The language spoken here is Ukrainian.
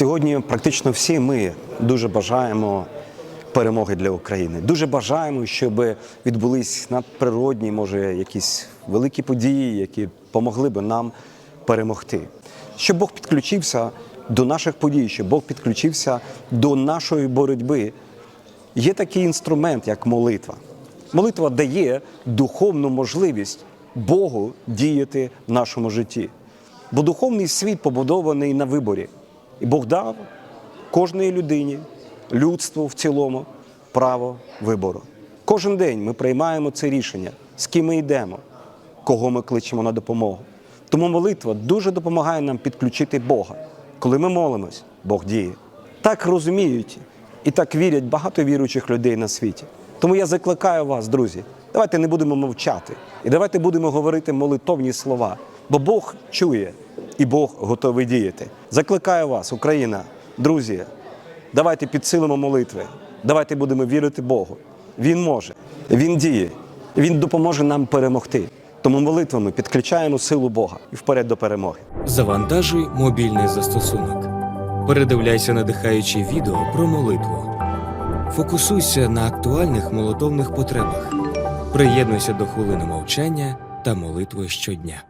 Сьогодні практично всі ми дуже бажаємо перемоги для України. Дуже бажаємо, щоб відбулись надприродні, може, якісь великі події, які помогли би нам перемогти. Щоб Бог підключився до наших подій, щоб Бог підключився до нашої боротьби. Є такий інструмент, як молитва. Молитва дає духовну можливість Богу діяти в нашому житті. Бо духовний світ побудований на виборі. І Бог дав кожній людині, людству в цілому, право вибору. Кожен день ми приймаємо це рішення, з ким ми йдемо, кого ми кличемо на допомогу. Тому молитва дуже допомагає нам підключити Бога. Коли ми молимось, Бог діє. Так розуміють і так вірять багато віруючих людей на світі. Тому я закликаю вас, друзі, давайте не будемо мовчати і давайте будемо говорити молитовні слова, бо Бог чує і Бог готовий діяти. Закликаю вас, Україна, друзі, давайте підсилимо молитви, давайте будемо вірити Богу. Він може, Він діє, Він допоможе нам перемогти. Тому молитвами підключаємо силу Бога і вперед до перемоги. Завантажуй мобільний застосунок. Передивляйся надихаючі відео про молитву. Фокусуйся на актуальних молитовних потребах. Приєднуйся до хвилини мовчання та молитви щодня.